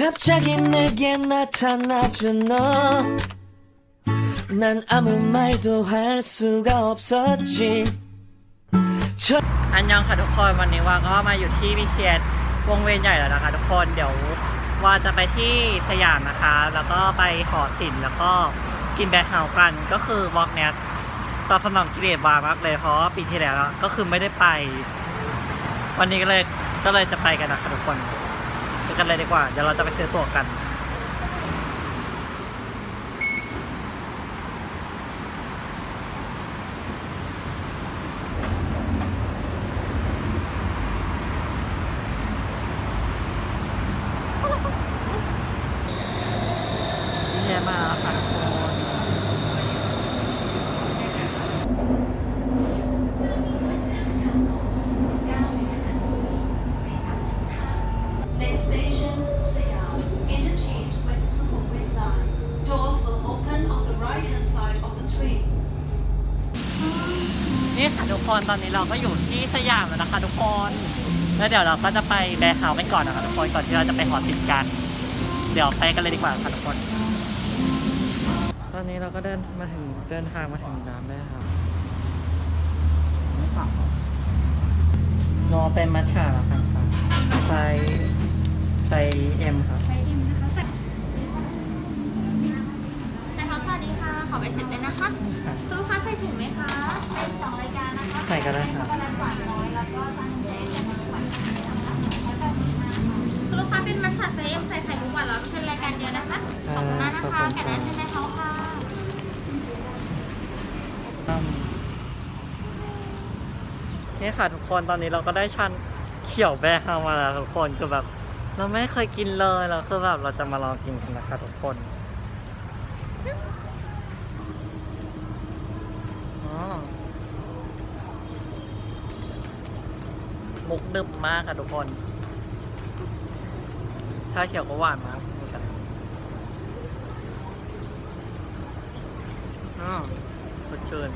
갑자기 내게 나타나준 너. 난 아무 말도 할 수가 없었지. 저... อันยังค่ะทุกคนวันนี้ว่าก็มาอยู่ที่บีเทีวงเวียนใหญ่แล้วนะคะ ทุกคนเดี๋ยวว่าจะไปที่สยามนะคะ แล้วก็ไปหอศิลป์แล้วก็กินแบร์เฮาส์กันก็คือวอล์กเนี้ยตอบสนองกิเลสวามากเลยเพราะว่าปีที่แล้วก็คือไม่ได้ไป วันนี้ก็เลยก็เลยจะไปกันนะคะทุกคนไป กันเลยดีกว่า เดี๋ยวเราจะไปซื้อตั๋วกันเยี่ยมมากแล้วค่ะ นี่ค่ะทุกคนตอนนี้เราก็อยู่ที่สยามแล้วนะคะ ทุกคน แล้วเดี๋ยวเราก็จะไปแบร์เฮาส์กันก่อนนะคะทุกคนก่อนที่เราจะไปหอศิลป์กัน เดี๋ยวไปกันเลยดีกว่าค่ะทุกคน ตอนนี้เราก็เดินมาถึงเดินทางมาถึงน้ำแล้ครับรอเป็นมัชชาแล้วครับไซไซเอ็มครับ ขอไปเสร็จเลยนะคะคุณลูกค้าใส่ถุงไหมคะเป็นสองรายการนะคะใส่ก็ได้ครับช็อกโกแลตหวานน้อยแล้วก็ซันเซ็ตหวานคุณลูกค้าเป็นมัชชาเซมใส่ไข่มุกหวานร้อยเปอร์เซ็นต์รายการเดียวนะคะขอบคุณมากนะคะแกะนั้นใช่ไหมเขาค่ะนี่ค่ะทุกคนตอนนี้เราก็ได้ชันเขียวแบร์เฮาส์มาแล้วทุกคนคือแบบเราไม่เคยกินเลยแล้วคือแบบเราจะมาลองกินกันนะคะทุกคน มุกดึบมากค่ะทุกคนชาเขียวก็หวานมากอนกันอืมสดชื่น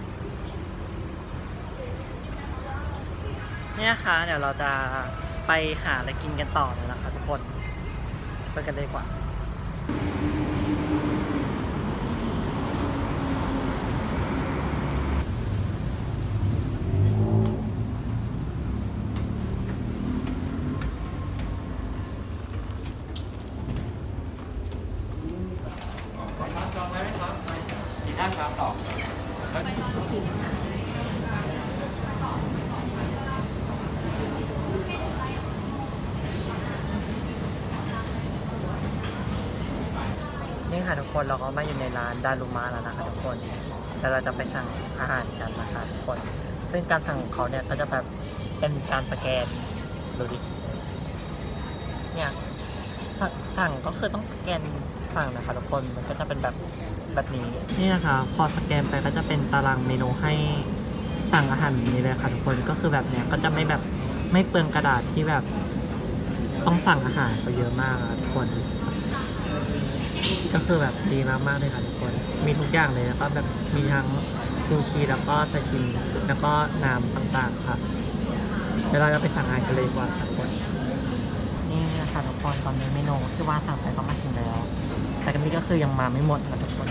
เนี่ยนะคะเดี๋ยวเราจะไปหาอะไรกินกันต่อเลยนะคะทุกคน ไปกันเลยกว่า นี่ค่ะทุกคนเราก็มาอยู่ในร้านดารุมาแล้วนะคะทุกคนแต่เราจะไปสั่งอาหารกันนะคะทุกคน ซึ่งการสั่งของเขาเนี่ยก็จะแบบเป็นการสแกนดูดิเนี่ย สั่งสั่งก็คือต้องสแกนสั่งนะคะทุกคนมันก็จะเป็นแบบแบบนี้ นี่นะคะ พอสแกนไปก็จะเป็นตารางเมนูให้สั่งอาหารแบบนี้เลยค่ะทุกคนก็คือแบบเนี้ยก็จะไม่แบบไม่เปลืองกระดาษที่แบบ ต้องสั่งอาหารไปเยอะมากอะทุกคน ก็คือแบบดีมากๆเลยค่ะทุกคน มีทุกอย่างเลยแล้วก็แบบมีทั้งซูชิแล้วก็ซาชิมิแล้วก็น้ำต่างๆครับเดี๋ยวเราจะไปสั่งอาหารกันเลยดีกว่าค่ะทุกคน นี่นะคะทุกคนตอนนี้เมนูที่ว่าสั่งไปก็มาถึงแล้ว แต่ก็นี่ก็คือยังมาไม่หมดนะทุกคน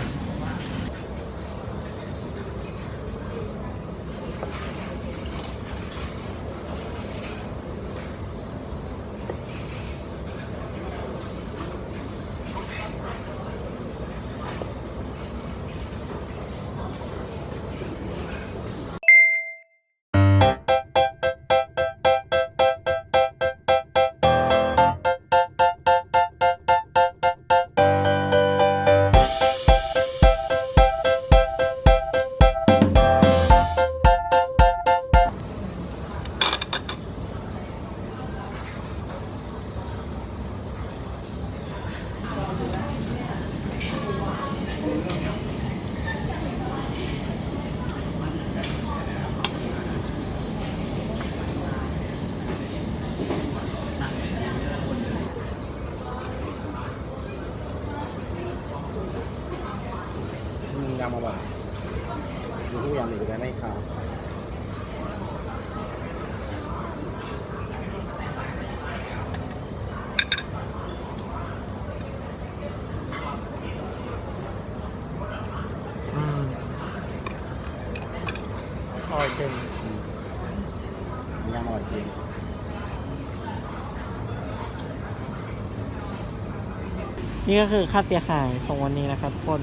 นี่ก็คือค่าเสียหายของวันนี้นะครับทุกคน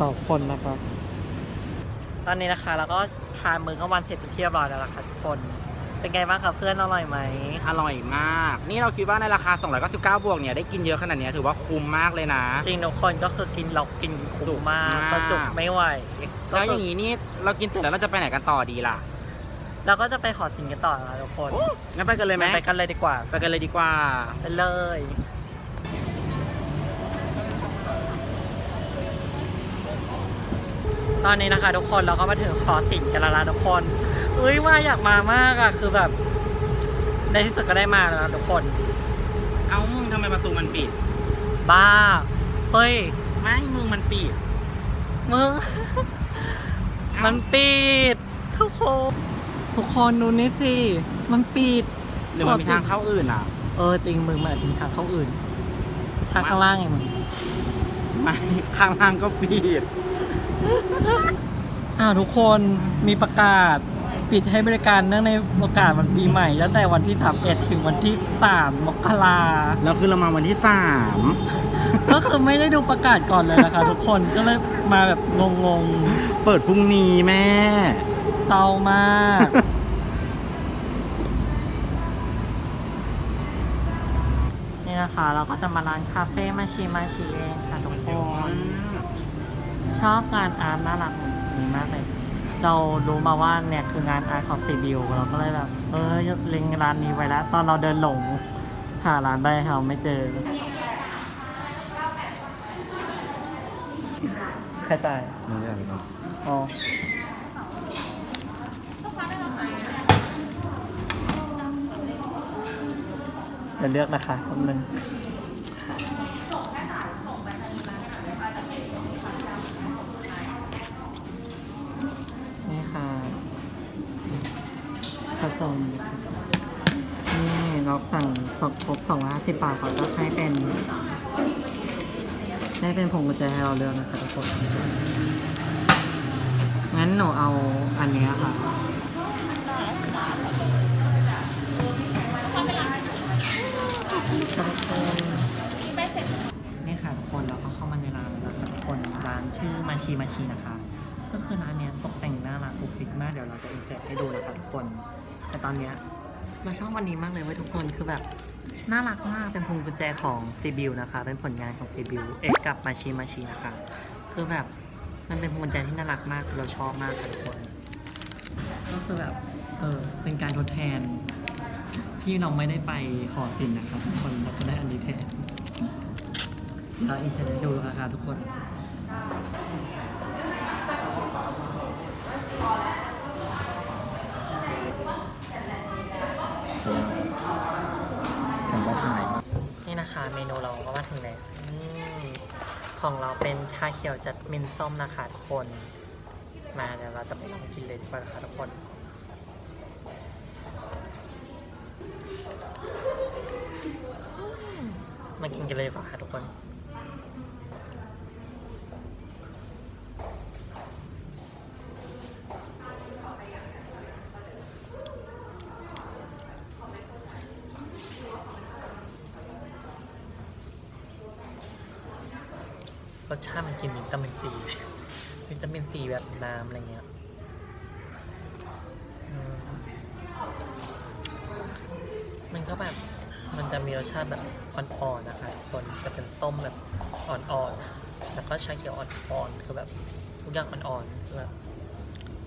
ต่อคนนะครับ ตอนนี้นะคะเราก็ทานมื้อกลางวันเสร็จเป็นที่เรียบร้อยแล้วล่ะค่ะทุกคน เป็นไงบ้างครับเพื่อนอร่อยไหม อร่อยมาก นี่เราคิดว่าในราคา 299 บวกเนี่ยได้กินเยอะขนาดเนี้ยถือว่าคุ้มมากเลยนะ จริงทุกคนก็คือกินเรากินจุคุ้กมมากมากประจุไม่ไหวแล้วอย่างนี้นี้นี่เรากินเสร็จแล้วเราจะไปไหนกันต่อดีล่ะ เราก็จะไปขอสินกันต่อนะทุกคนงั้นไปกันเลยไหมไปกันเลยดีกว่า ไปกันเลยดีกว่าไปเลย ตอนนี้นะคะ ทุกคนเราก็มาถึงขอสินกันแล้วนะทุกคนเอ้ยว่าอยากมามากอะคือแบบ ในที่สุดก็ได้มาแล้วนะทุกคน เอ้ามึงทำไมประตูมันปิด บ้า เฮ้ย ไม่มึงมันปิด มึง มันปิด ทุกคนทุกคนดูนี่สิ มันปิด หรือมันมีทางเข้าอื่นอะ เออจริงมึงมันอาจจะมีทางเข้าอื่น ทางข้างล่างไงมึง ไม่ ข้างล่างก็ปิด อ้าวทุกคนมีประกาศปิดให้บริการเนื่องในโอกาสวันปีใหม่ตั้งแต่วันที่31ถึงวันที่3มกราแล้วคือเรามาวันที่สามก็คือไม่ได้ดูประกาศก่อนเลยนะคะทุกคนก็เลยมาแบบงงเปิดพรุ่งนี้แม่ ๆเศร้ามาก นี่นะคะ เราก็จะมาร้านคาเฟ่มาชีมาชีเองค่ะทุกคน ชอบงานอาร์ตน่ารักนี้มากเลย เรารู้มาว่าเนี่ยคืองานอาร์ตของซีบิวเราก็เลยแบบ เออเล็งร้านนี้ไว้แล้ว ตอนเราเดินหลง หาร้านได้เราไม่เจอใครจ่ายมึงจะไปก่อนอ๋อเดี๋ยวเลือกนะคะคำนึงนี่ค่ะผสมนี่ เราสั่งครบครบสองร้อยห้าสิบบาทเขาก็ให้เป็นให้เป็นผงกุญแจให้เราเลือกนะคะทุกคน งั้นหนูเอาอันเนี้ยค่ะ นี่ค่ะทุกคนเราก็เข้ามาในร้านแล้วนะคะทุกคนร้านชื่อมาชีมาชีนะคะ ก็คือร้านเนี้ยตกแต่งน่ารักปุกปิกมากเดี๋ยวเราจะอินเสิร์ตให้ดูนะคะทุกคน แต่ตอนเนี้ย เราชอบวันนี้มากเลยเว้ยทุกคนคือแบบน่ารักมากเป็นพวงกุญแจของซีบิวนะคะ เป็นผลงานของซีบิวเอกกับมาชีมาชีนะคะ คือแบบมันเป็นพวงกุญแจที่น่ารักมากเราชอบมากทุกคน ก็คือแบบเออเป็นการทดแทน ที่เราไม่ได้ไปขอสินนะครับทุกคนเราก็ได้อันนี้แทนเราอินเทอร์เน็ตดูนะคะทุกคน ฉันก็ถ่าย นี่นะคะ เมนูเราก็มาถึงแล้วของเราเป็นชาเขียวจัดมินส้มนะคะทุกคน มาเดี๋ยวเราจะไปลองกินเลยดีกว่านะคะทุกคนมากินกันเลยดีกว่าค่ะทุกคน รสชาติมันกินวิตามินซีวิตามินซีแบบน้ำอะไรเงี้ยมันก็แบบมันจะมีรสชาติแบบอ่อนๆนะคะส่วนจะเป็นต้มแบบอ่อนๆ แล้วก็ชาเขียวอ่อนๆ คือแบบทุกอย่างอ่อนๆ คือแบบ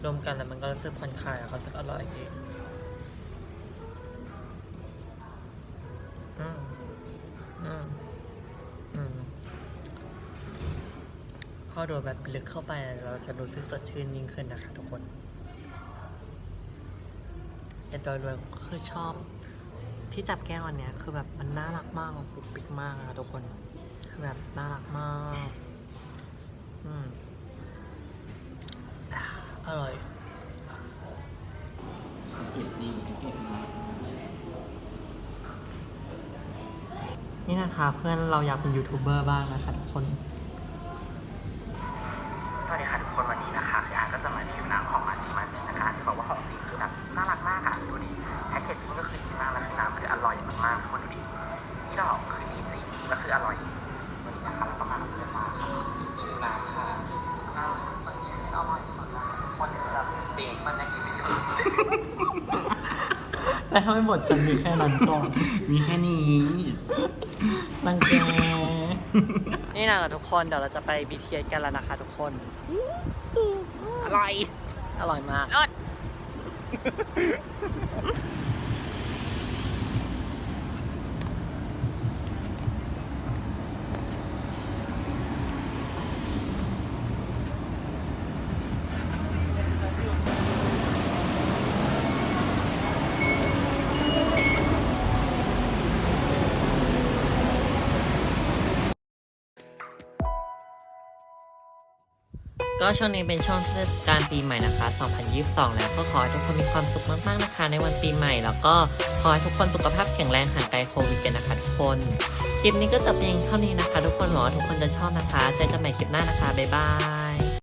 รวมกันแล้วมันก็รู้สึกผ่อนคลายอะรู้สึกอร่อยดี พอโดดแบบลึกเข้าไปเราจะรู้สึกสดชื่นยิ่งขึ้นนะคะทุกคนแต่โดยรวมคือชอบที่จับแก้วอันเนี้ยคือแบบมันน่ารักมากปุกปิกมากนะทุกคน คือแบบน่ารักมาก อืมอร่อยนี่นะคะเพื่อนเราอยากเป็นยูทูบเบอร์บ้างนะคะทุกคน แล้วถ้าไม่หมดฉันมีแค่นั้นก่อนมีแค่นี้รังแกนี่นะทุกคนเดี๋ยวเราจะไป BTS กันแล้วนะคะทุกคน อร่อย อร่อยมาก ก็ช่วงนี้เป็นช่วงเทศกาลปีใหม่นะคะ 2022 แล้วก็ขอให้ทุกคนมีความสุขมากๆนะคะ ในวันปีใหม่ แล้วก็ขอให้ทุกคนสุขภาพแข็งแรงห่างไกลโควิดกันนะคะทุกคนคลิปนี้ก็จบเพียงเท่านี้นะคะ ทุกคนหวังว่าทุกคนจะชอบนะคะเจอกันใหม่คลิปหน้านะคะบ๊ายบาย